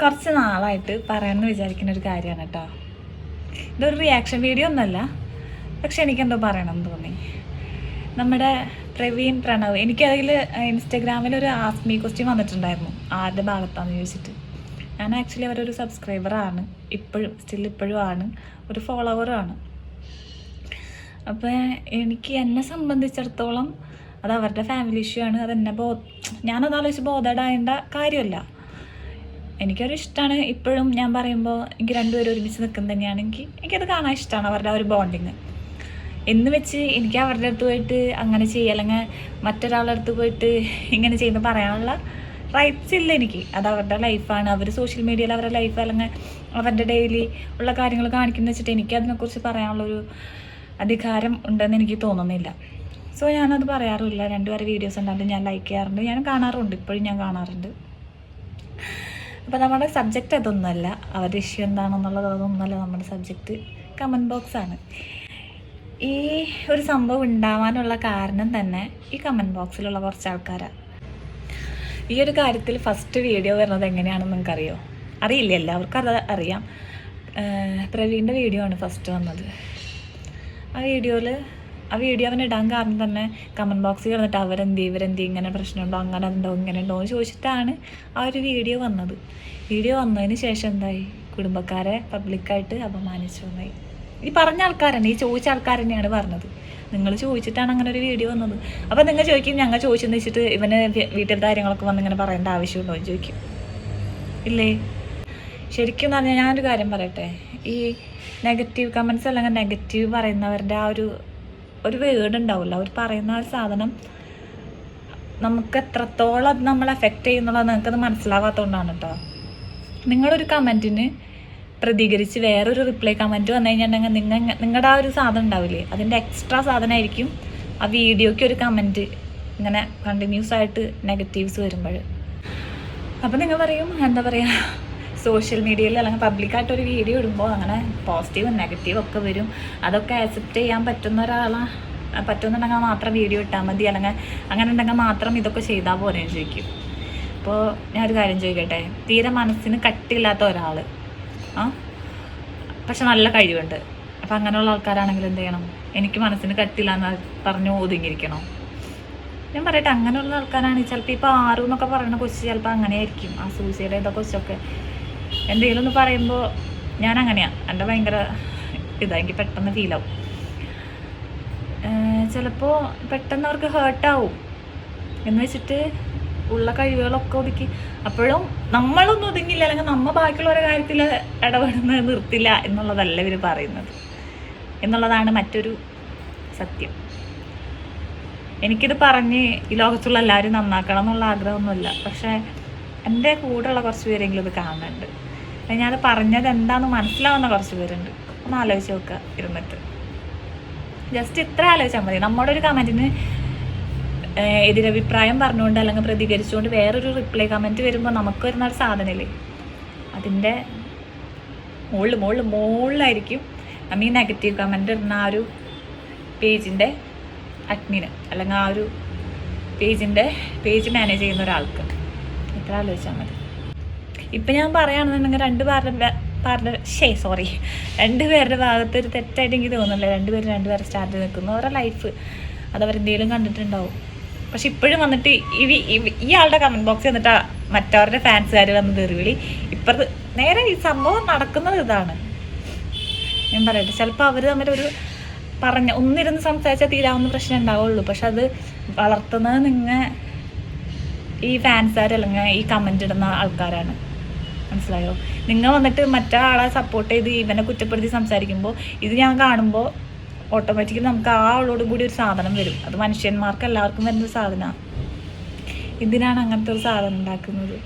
കുറച്ച് നാളായിട്ട് പറയാമെന്ന് വിചാരിക്കുന്ന ഒരു കാര്യമാണ് കേട്ടോ. ഇതൊരു റിയാക്ഷൻ വീഡിയോ ഒന്നല്ല പക്ഷെ എനിക്കെന്തോ പറയണമെന്ന് തോന്നി. നമ്മുടെ പ്രവീൺ പ്രണവ് എനിക്കതിൽ ഇൻസ്റ്റഗ്രാമിൽ ഒരു ആസ്മി ക്വസ്റ്റ്യൻ വന്നിട്ടുണ്ടായിരുന്നു. ആരുടെ ഭാഗത്താണെന്ന് ചോദിച്ചിട്ട്. ഞാൻ ആക്ച്വലി അവരൊരു സബ്സ്ക്രൈബറാണ് ഇപ്പോഴും സ്റ്റിൽ ഇപ്പോഴും ആണ്. ഒരു ഫോളോവറും ആണ്. അപ്പോൾ എനിക്ക് എന്നെ സംബന്ധിച്ചിടത്തോളം അത് അവരുടെ ഫാമിലി ഇഷ്യൂ ആണ്. അതെന്നെ ബോ ഞാനത് ആലോചിച്ച് ബോധേഡായേണ്ട കാര്യമല്ല. എനിക്കൊരു ഇഷ്ടമാണ് ഇപ്പോഴും ഞാൻ പറയുമ്പോൾ എനിക്ക് രണ്ടുപേരും ഒരുമിച്ച് നിൽക്കുന്ന തന്നെയാണെങ്കിൽ എനിക്കത് കാണാൻ ഇഷ്ടമാണ് അവരുടെ ഒരു ബോണ്ടിങ് എന്ന് വെച്ച് എനിക്ക് അവരുടെ അടുത്ത് പോയിട്ട് അങ്ങനെ ചെയ്യുക അല്ലെങ്കിൽ മറ്റൊരാളുടെ അടുത്ത് പോയിട്ട് ഇങ്ങനെ ചെയ്യുന്ന പറയാനുള്ള റൈറ്റ്സ് ഇല്ല എനിക്ക്. അത് അവരുടെ ലൈഫാണ് അവർ സോഷ്യൽ മീഡിയയിൽ അവരുടെ ലൈഫ് അല്ലെങ്കിൽ അവരുടെ ഡെയിലി ഉള്ള കാര്യങ്ങൾ കാണിക്കുന്ന വെച്ചിട്ട് എനിക്ക് അതിനെക്കുറിച്ച് പറയാനുള്ളൊരു അധികാരം ഉണ്ടെന്ന് എനിക്ക് തോന്നുന്നില്ല. സോ ഞാനത് പറയാറില്ല രണ്ടുപേരെ വീഡിയോസ് ഉണ്ടാകും ഞാൻ ലൈക്ക് ചെയ്യാറുണ്ട്. ഞാൻ കാണാറുണ്ട്. ഇപ്പോഴും ഞാൻ കാണാറുണ്ട്. അപ്പോൾ നമ്മുടെ സബ്ജക്റ്റ് അതൊന്നുമല്ല. അവരുടെ ഇഷ്യൂ എന്താണെന്നുള്ളത് അതൊന്നുമല്ല. നമ്മുടെ സബ്ജക്റ്റ് കമന്റ് ബോക്സാണ് ഈ ഒരു സംഭവം ഉണ്ടാവാനുള്ള കാരണം തന്നെ ഈ കമന്റ് ബോക്സിലുള്ള കുറച്ച് ആൾക്കാരാണ് ഈ ഒരു കാര്യത്തിൽ ഫസ്റ്റ് വീഡിയോ വരുന്നത് എങ്ങനെയാണെന്ന് നിങ്ങൾക്കറിയോ? അറിയില്ല? എല്ലാവർക്കും അത് അറിയാം. പ്രവീണിന്റെ വീഡിയോ ആണ് ഫസ്റ്റ് വന്നത്. ആ വീഡിയോയിൽ ആ വീഡിയോ അവൻ ഇടാൻ കാരണം തന്നെ കമന്റ് ബോക്സിൽ കിടന്നിട്ട് അവരെന്ത് ഇവരെന്ത് ഇങ്ങനെ പ്രശ്നമുണ്ടോ അങ്ങനെ ഉണ്ടോ ഇങ്ങനെ ഉണ്ടോ എന്ന് ചോദിച്ചിട്ടാണ് ആ ഒരു വീഡിയോ വന്നത്. വീഡിയോ വന്നതിന് ശേഷം എന്തായി? കുടുംബക്കാരെ പബ്ലിക്കായിട്ട് അപമാനിച്ചു എന്നായി. ഈ പറഞ്ഞ ആൾക്കാരന്നെ ഈ ചോദിച്ച ആൾക്കാർ തന്നെയാണ് പറഞ്ഞത്. നിങ്ങൾ ചോദിച്ചിട്ടാണ് അങ്ങനെ ഒരു വീഡിയോ വന്നത്. അപ്പം നിങ്ങൾ ചോദിക്കും ഞങ്ങൾ ചോദിച്ചെന്ന് വെച്ചിട്ട് ഇവന് വീട്ടിലത്തെ കാര്യങ്ങളൊക്കെ വന്ന് ഇങ്ങനെ പറയേണ്ട ആവശ്യമുണ്ടോ എന്ന് ചോദിക്കും. ഇല്ലേ? ശരിക്കും എന്ന് പറഞ്ഞാൽ ഞാനൊരു കാര്യം പറയട്ടെ. ഈ നെഗറ്റീവ് കമൻസ് അല്ലെങ്കിൽ നെഗറ്റീവ് പറയുന്നവരുടെ ആ ഒരു ഒരു വേർഡ് ഉണ്ടാവില്ല അവർ പറയുന്ന ഒരു സാധനം നമുക്ക് എത്രത്തോളം അത് നമ്മൾ എഫക്റ്റ് ചെയ്യുന്നുള്ളത് നിങ്ങൾക്കത് മനസ്സിലാവാത്തതുകൊണ്ടാണ് കേട്ടോ നിങ്ങളൊരു കമന്റിന് പ്രതികരിച്ച് വേറൊരു റിപ്ലൈ കമന്റ് വന്നു കഴിഞ്ഞിട്ടുണ്ടെങ്കിൽ നിങ്ങൾ നിങ്ങളുടെ ആ ഒരു സാധനം ഉണ്ടാവില്ലേ? അതിന്റെ എക്സ്ട്രാ സാധനമായിരിക്കും ആ വീഡിയോയ്ക്ക് ഒരു കമന്റ് ഇങ്ങനെ കണ്ടിന്യൂസ് ആയിട്ട് നെഗറ്റീവ്സ് വരുമ്പോൾ അപ്പോൾ നിങ്ങൾ പറയും എന്താ പറയുക സോഷ്യൽ മീഡിയയിൽ അല്ലെങ്കിൽ പബ്ലിക്കായിട്ട് ഒരു വീഡിയോ ഇടുമ്പോൾ അങ്ങനെ പോസിറ്റീവും നെഗറ്റീവും ഒക്കെ വരും. അതൊക്കെ ആക്സെപ്റ്റ് ചെയ്യാൻ പറ്റുന്ന ഒരാളാണ് പറ്റുന്നുണ്ടെങ്കിൽ മാത്രം വീഡിയോ ഇട്ടാൽ മതി. അല്ലെങ്കിൽ അങ്ങനെ ഉണ്ടെങ്കിൽ മാത്രം ഇതൊക്കെ ചെയ്താൽ പോരെ ചോദിക്കും അപ്പോൾ ഞാൻ ഒരു കാര്യം ചോദിക്കട്ടെ? തീരെ മനസ്സിന് കട്ടിയില്ലാത്ത ഒരാൾ ആ? പക്ഷെ നല്ല കഴിവുണ്ട്. അപ്പം അങ്ങനെയുള്ള ആൾക്കാരാണെങ്കിൽ എന്ത് ചെയ്യണം? എനിക്ക് മനസ്സിന് കട്ടില്ല എന്ന് പറഞ്ഞു ഒതുങ്ങിയിരിക്കണോ? ഞാൻ പറയട്ടെ അങ്ങനെയുള്ള ആൾക്കാരാണ് ചിലപ്പോൾ ഇപ്പോൾ ആറു എന്നൊക്കെ പറയുന്ന കൊച്ചു ചിലപ്പോൾ അങ്ങനെയായിരിക്കും. ആ സൂസൈഡ് ചെയ്ത കൊച്ചൊക്കെ. എന്തെങ്കിലും ഒന്ന് പറയുമ്പോൾ ഞാൻ അങ്ങനെയാണ് എന്റെ ഭയങ്കര ഇതാ എനിക്ക് പെട്ടെന്ന് ഫീലാവും ചിലപ്പോൾ പെട്ടെന്ന് അവർക്ക് ഹേർട്ടാവും എന്ന് വെച്ചിട്ട് ഉള്ള കഴിവുകളൊക്കെ ഒതുക്കി. അപ്പോഴും നമ്മളൊന്നും ഒതുങ്ങില്ല അല്ലെങ്കിൽ നമ്മ ബാക്കിയുള്ളവരുടെ കാര്യത്തിൽ ഇടപെടുന്നത് നിർത്തില്ല എന്നുള്ളതല്ല ഇവർ പറയുന്നത്. എന്നുള്ളതാണ് മറ്റൊരു സത്യം. എനിക്കിത് പറഞ്ഞ് ഈ ലോകത്തുള്ള എല്ലാവരും നന്നാക്കണം എന്നുള്ള ആഗ്രഹമൊന്നുമില്ല. പക്ഷേ എന്റെ കൂടെയുള്ള കുറച്ച് പേരെങ്കിലും ഇത് കാണുന്നുണ്ട്. ഞാൻ പറഞ്ഞത് എന്താണെന്ന് മനസ്സിലാവുന്ന കുറച്ച് പേരുണ്ട്. ഒന്ന് ആലോചിച്ച് നോക്കുക ഇരുന്നിട്ട്. ജസ്റ്റ് ഇത്ര ആലോചിച്ചാൽ മതി. നമ്മുടെ ഒരു കമന്റിന് എതിരഭിപ്രായം പറഞ്ഞുകൊണ്ട് അല്ലെങ്കിൽ പ്രതികരിച്ചുകൊണ്ട് വേറൊരു റിപ്ലൈ കമന്റ് വരുമ്പോൾ നമുക്ക് വരുന്ന ഒരു സാധനമില്ലേ? അതിന്റെ മുകളിൽ മുകളിൽ മുകളിലായിരിക്കും നമ്മൾ ഈ നെഗറ്റീവ് കമന്റ് ഇടുന്ന ആ ഒരു പേജിന്റെ അഡ്മിന് അല്ലെങ്കിൽ ആ ഒരു പേജിന്റെ പേജ് മാനേജ് ചെയ്യുന്ന ഒരാൾക്ക്. ഇത്ര ആലോചിച്ചാൽ മതി. ഇപ്പം ഞാൻ പറയുകയാണെന്നുണ്ടെങ്കിൽ രണ്ട് പേരുടെ പേരുടെ ഷേ സോറി രണ്ട് പേരുടെ ഭാഗത്ത് ഒരു തെറ്റായിട്ട് എനിക്ക് തോന്നുന്നില്ല. രണ്ടുപേരും രണ്ടുപേരെ സ്റ്റാർട്ട് നിൽക്കുന്നു. അവരുടെ ലൈഫ് അത് അവരെന്തെങ്കിലും കണ്ടിട്ടുണ്ടാവും. പക്ഷെ ഇപ്പോഴും വന്നിട്ട് ഈ- ഈ ആളുടെ കമന്റ് ബോക്സ് വന്നിട്ട് മറ്റവരുടെ ഫാൻസുകാർ വന്ന് തെറിവിളി ഇപ്പുറത്ത് നേരെ ഈ സംഭവം നടക്കുന്നത് ഇതാണ്. ഞാൻ പറയട്ടെ. ചിലപ്പോൾ അവർ തമ്മിലൊരു പറഞ്ഞ ഒന്നിരുന്ന് സംസാരിച്ചാൽ തീരാവുന്ന പ്രശ്നം ഉണ്ടാവുള്ളൂ. പക്ഷെ അത് വളർത്തുന്നത് നിങ്ങൾ ഈ ഫാൻസാർ അല്ലെങ്കിൽ ഈ കമന്റ് ഇടുന്ന ആൾക്കാരാണ്. മനസ്സിലായോ? നിങ്ങൾ വന്നിട്ട് മറ്റേ ആളെ സപ്പോർട്ട് ചെയ്ത് ഇവനെ കുറ്റപ്പെടുത്തി സംസാരിക്കുമ്പോൾ ഇത് ഞാൻ കാണുമ്പോൾ ഓട്ടോമാറ്റിക്കലി നമുക്ക് ആ ആളോടും കൂടി ഒരു സാധനം വരും. അത് മനുഷ്യന്മാർക്ക് എല്ലാവർക്കും വരുന്ന സാധനമാണ്. ഇതിനാണ് അങ്ങനത്തെ ഒരു സാധനം ഉണ്ടാക്കുന്നത്?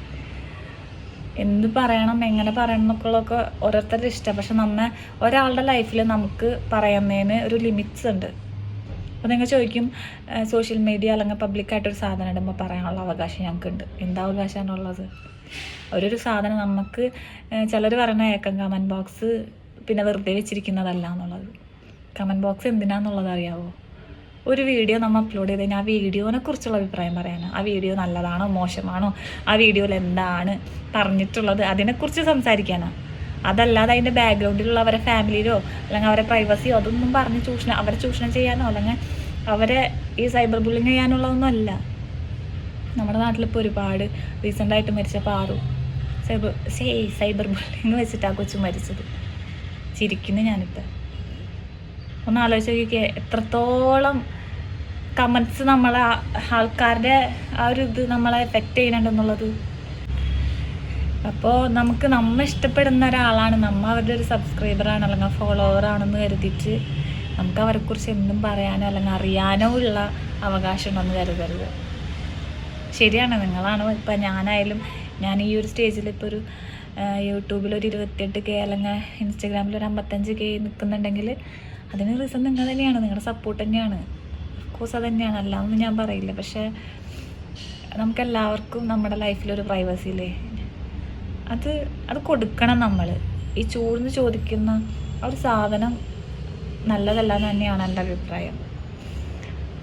എന്ത് പറയണം എങ്ങനെ പറയണം എന്നൊക്കെയുള്ളതൊക്കെ ഓരോരുത്തരുടെ ഇഷ്ടം. പക്ഷെ നമ്മ ഒരാളുടെ ലൈഫിൽ നമുക്ക് പറയുന്നതിന് ഒരു ലിമിറ്റ്സ് ഉണ്ട്. അപ്പോൾ നിങ്ങൾ ചോദിക്കും സോഷ്യൽ മീഡിയ അല്ലെങ്കിൽ പബ്ലിക്കായിട്ടൊരു സാധനം ഇടുമ്പോൾ പറയാനുള്ള അവകാശം ഞങ്ങൾക്കുണ്ട്. എന്താ അവകാശമാണുള്ളത്? ഓരോരു സാധനം നമുക്ക് ചിലർ പറയുന്ന ഏക്കം കമന്റ് ബോക്സ് പിന്നെ വെറുതെ വെച്ചിരിക്കുന്നതല്ല എന്നുള്ളത്. കമന്റ് ബോക്സ് എന്തിനാന്നുള്ളത് അറിയാവോ? ഒരു വീഡിയോ നമ്മൾ അപ്ലോഡ് ചെയ്ത് കഴിഞ്ഞാൽ ആ വീഡിയോനെ കുറിച്ചുള്ള അഭിപ്രായം പറയാനാണ് ആ വീഡിയോ നല്ലതാണോ മോശമാണോ? ആ വീഡിയോയിൽ എന്താണ് പറഞ്ഞിട്ടുള്ളത്? അതിനെക്കുറിച്ച് സംസാരിക്കാനാണ് അതല്ലാതെ അതിന്റെ ബാക്ക്ഗ്രൗണ്ടിലുള്ള അവരെ ഫാമിലിയിലോ അല്ലെങ്കിൽ അവരെ പ്രൈവസിയോ അതൊന്നും പറഞ്ഞ് ചൂഷണം അവരെ ചൂഷണം ചെയ്യാനോ അല്ലെങ്കിൽ അവരെ ഈ സൈബർ ബുള്ളിങ് ചെയ്യാനുള്ളതൊന്നും അല്ല. നമ്മുടെ നാട്ടിലിപ്പോൾ ഒരുപാട് റീസെന്റായിട്ട് മരിച്ച പാറു. സൈബർ ശേ സൈബർ ബുള്ളിങ് വെച്ചിട്ട് കൊച്ചു മരിച്ചത്. ചിരിക്കുന്നു ഞാനിപ്പോൾ ഒന്ന് ആലോചിച്ച് നോക്കിക്കേ എത്രത്തോളം കമൻസ് നമ്മളെ ആൾക്കാരുടെ ആ ഒരു ഇത് നമ്മളെ എഫക്റ്റ് ചെയ്യുന്നുണ്ടെന്നുള്ളത്. അപ്പോൾ നമുക്ക് നമ്മ ഇഷ്ടപ്പെടുന്ന ഒരാളാണ്. നമ്മ അവരുടെ ഒരു സബ്സ്ക്രൈബറാണ് അല്ലെങ്കിൽ ഫോളോവറാണെന്ന് കരുതിയിട്ട് നമുക്ക് അവരെക്കുറിച്ച് എന്തും പറയാനോ അല്ലെങ്കിൽ അറിയാനോ ഉള്ള അവകാശം ഉണ്ടെന്ന് കരുതരുത്. ശരിയാണ്. നിങ്ങളാണ് ഇപ്പം ഞാനായാലും ഞാൻ ഈ ഒരു സ്റ്റേജിൽ ഇപ്പോൾ ഒരു യൂട്യൂബിൽ ഒരു ഇരുപത്തിയെട്ട് കെ അല്ലെങ്കിൽ ഇൻസ്റ്റഗ്രാമിൽ ഒരു അമ്പത്തഞ്ച് കെ നിൽക്കുന്നുണ്ടെങ്കിൽ അതിന് റീസൺ നിങ്ങൾ തന്നെയാണ്. നിങ്ങളുടെ സപ്പോർട്ട് തന്നെയാണ്. കോഴ്സ് അത് തന്നെയാണ്. അല്ലാന്ന് ഞാൻ പറയില്ല. പക്ഷേ നമുക്കെല്ലാവർക്കും നമ്മുടെ ലൈഫിലൊരു പ്രൈവസി ഇല്ലേ? അത് അത് കൊടുക്കണം നമ്മൾ ഈ ചൂഴ്ന്ന് ചോദിക്കുന്ന ഒരു സാധനം നല്ലതല്ല എന്ന് തന്നെയാണ് എന്റെ അഭിപ്രായം.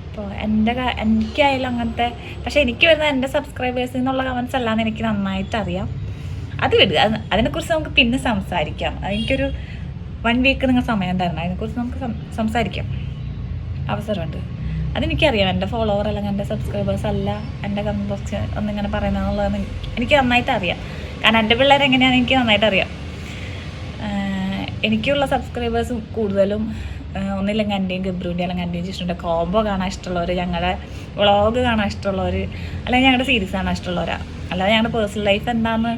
അപ്പോൾ എന്റെ എനിക്കായാലും അങ്ങനത്തെ പക്ഷെ എനിക്ക് വരുന്ന എന്റെ സബ്സ്ക്രൈബേഴ്സിൽ നിന്നുള്ള കമൻസ് അല്ലാന്ന് എനിക്ക് നന്നായിട്ട് അറിയാം അത് വിടുക അതിനെക്കുറിച്ച് നമുക്ക് പിന്നെ സംസാരിക്കാം. എനിക്കൊരു വൺ വീക്ക് നിങ്ങൾ സമയം തരണം. അതിനെക്കുറിച്ച് നമുക്ക് സംസാരിക്കാം. അവസരമുണ്ട്. അതെനിക്കറിയാം. എന്റെ ഫോളോവർ അല്ലെങ്കിൽ എന്റെ സബ്സ്ക്രൈബേഴ്സ് അല്ല എന്റെ കമന്റ് ബോക്സ് ഒന്നിങ്ങനെ പറയുന്നതെന്നുള്ളതെന്ന് എനിക്ക് നന്നായിട്ട് അറിയാം കാരണം എന്റെ പിള്ളേർ എങ്ങനെയാണെന്ന് എനിക്ക് നന്നായിട്ട് അറിയാം എനിക്കുള്ള സബ്സ്ക്രൈബേഴ്സ് കൂടുതലും ഒന്നില്ലെങ്കിൽ എന്റെയും ഗബ്രുവിന്റെ അല്ലെങ്കിൽ എന്റെയും ജിഷ്ണുന്റെ കോംബോ കാണാൻ ഇഷ്ടമുള്ളവർ ഞങ്ങളുടെ വ്ളോഗ് കാണാൻ ഇഷ്ടമുള്ളവർ അല്ലെങ്കിൽ ഞങ്ങളുടെ സീരീസ് കാണാൻ ഇഷ്ടമുള്ളവരാണ് അല്ലാതെ ഞങ്ങളുടെ പേഴ്സണൽ ലൈഫ് എന്താണെന്ന്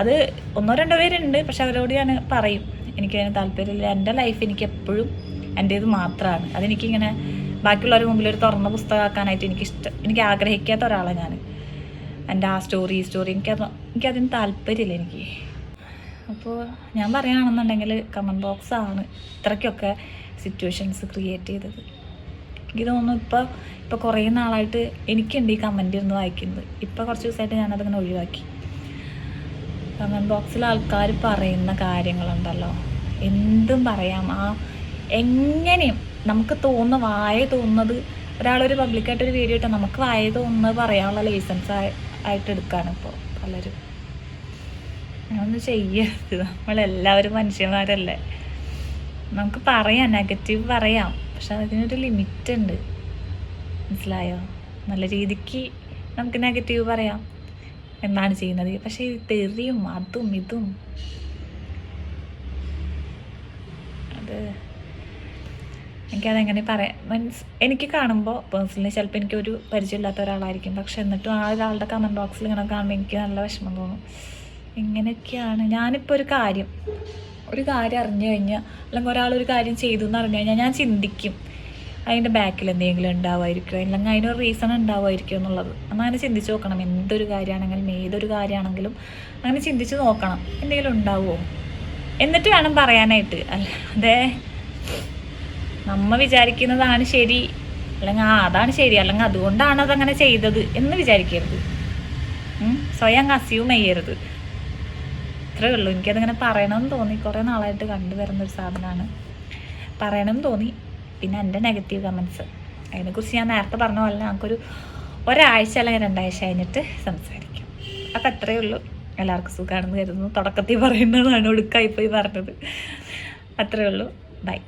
അത് ഒന്നോ രണ്ടോ പേരുണ്ട് പക്ഷെ അവരോട് ഞാൻ പറയും. എനിക്ക് എനിക്കതിന് താല്പര്യമില്ല. എന്റെ ലൈഫ് എനിക്ക് എപ്പോഴും എന്റേത് മാത്രമാണ്. അതെനിക്കിങ്ങനെ ബാക്കിയുള്ളവരുടെ മുമ്പിൽ ഒരു തുറന്ന പുസ്തകമാക്കാനായിട്ട് എനിക്ക് ഇഷ്ടം എനിക്ക് ആഗ്രഹിക്കാത്ത ഒരാളാണ് ഞാൻ എന്റെ ആ സ്റ്റോറി ഈ സ്റ്റോറി എനിക്കത് എനിക്കതിന് താല്പര്യമില്ല എനിക്ക്. അപ്പോൾ ഞാൻ പറയുകയാണെന്നുണ്ടെങ്കിൽ കമന്റ് ബോക്സാണ് ഇത്രയ്ക്കൊക്കെ സിറ്റുവേഷൻസ് ക്രിയേറ്റ് ചെയ്തത്. എനിക്ക് തോന്നുന്നു ഇപ്പോൾ ഇപ്പോൾ കുറേ നാളായിട്ട് എനിക്കുണ്ട് ഈ കമന്റ് ഇരുന്ന് വായിക്കുന്നത്. ഇപ്പോൾ കുറച്ച് ദിവസമായിട്ട് ഞാനതങ്ങനെ ഒഴിവാക്കി. കമന്റ് ബോക്സിൽ ആൾക്കാർ പറയുന്ന കാര്യങ്ങളുണ്ടല്ലോ. എന്തും പറയാം. ആ എങ്ങനെയും നമുക്ക് തോന്നുന്ന വായ തോന്നുന്നത് ഒരാളൊരു പബ്ലിക്കായിട്ടൊരു വീഡിയോ ഇട്ടാൽ നമുക്ക് വായ തോന്നുന്നത് പറയാനുള്ള ലൈസൻസ് ആയിട്ട് എടുക്കുകയാണ് ഇപ്പോൾ പലരും അങ്ങനൊന്നും ചെയ്യരുത് നമ്മളെല്ലാവരും മനുഷ്യന്മാരല്ലേ. നമുക്ക് പറയാം നെഗറ്റീവ് പറയാം. പക്ഷെ അതിനൊരു ലിമിറ്റ് ഉണ്ട് മനസ്സിലായോ? നല്ല രീതിക്ക് നമുക്ക് നെഗറ്റീവ് പറയാം. എന്താണ് ചെയ്യുന്നത്. പക്ഷേ ഈ തെറിയും അതും ഇതും. അത് എനിക്കതെങ്ങനെ പറയാം മീൻസ് എനിക്ക് കാണുമ്പോൾ പേഴ്സണലി ചിലപ്പോൾ എനിക്കൊരു പരിചയമില്ലാത്ത ഒരാളായിരിക്കും. പക്ഷെ എന്നിട്ടും ആ ഒരാളുടെ കമന്റ് ബോക്സിൽ ഇങ്ങനെ കാണുമ്പോൾ എനിക്ക് നല്ല വിഷമം തോന്നും. ഇങ്ങനെയൊക്കെയാണ് ഞാനിപ്പോൾ ഒരു കാര്യം ഒരു കാര്യം അറിഞ്ഞു കഴിഞ്ഞാൽ അല്ലെങ്കിൽ ഒരാളൊരു കാര്യം ചെയ്തു എന്ന് അറിഞ്ഞു കഴിഞ്ഞാൽ ഞാൻ ചിന്തിക്കും അതിന്റെ ബാക്കിൽ എന്തെങ്കിലും ഉണ്ടാവുമായിരിക്കും അല്ലെങ്കിൽ അതിനൊരു റീസൺ ഉണ്ടാവുമായിരിക്കും എന്നുള്ളത്? അങ്ങനെ ചിന്തിച്ച് നോക്കണം എന്തൊരു കാര്യമാണെങ്കിലും ഏതൊരു കാര്യമാണെങ്കിലും അങ്ങനെ ചിന്തിച്ച് നോക്കണം എന്തെങ്കിലും ഉണ്ടാവുമോ? എന്നിട്ട് വേണം പറയാനായിട്ട്. അല്ലാതെ നമ്മ വിചാരിക്കുന്നതാണ് ശരി. അല്ലെങ്കിൽ ആ അതാണ് ശരി. അല്ലെങ്കിൽ അതുകൊണ്ടാണ് അതങ്ങനെ ചെയ്തത് എന്ന് വിചാരിക്കരുത്. സ്വയം അസ്യൂം ചെയ്യരുത്. ഇത്രേ ഉള്ളൂ. എനിക്കതിങ്ങനെ പറയണമെന്ന് തോന്നി. കുറേ നാളായിട്ട് കണ്ടുവരുന്ന ഒരു സാധനമാണ്. പറയണമെന്ന് തോന്നി. പിന്നെ എന്റെ നെഗറ്റീവ് കമൻസ് അതിനെക്കുറിച്ച് ഞാൻ നേരത്തെ പറഞ്ഞ പോലെ നമുക്കൊരു ഒരാഴ്ച അല്ലെങ്കിൽ രണ്ടാഴ്ച കഴിഞ്ഞിട്ട് സംസാരിക്കാം. അപ്പം അത്രയേ ഉള്ളൂ. എല്ലാവർക്കും സുഖമാണെന്ന് കരുതുന്നു. തുടക്കത്തിൽ പറയുന്നതാണ് ഒടുക്കായിപ്പോയി പറഞ്ഞത്. അത്രയേ ഉള്ളൂ. ബൈ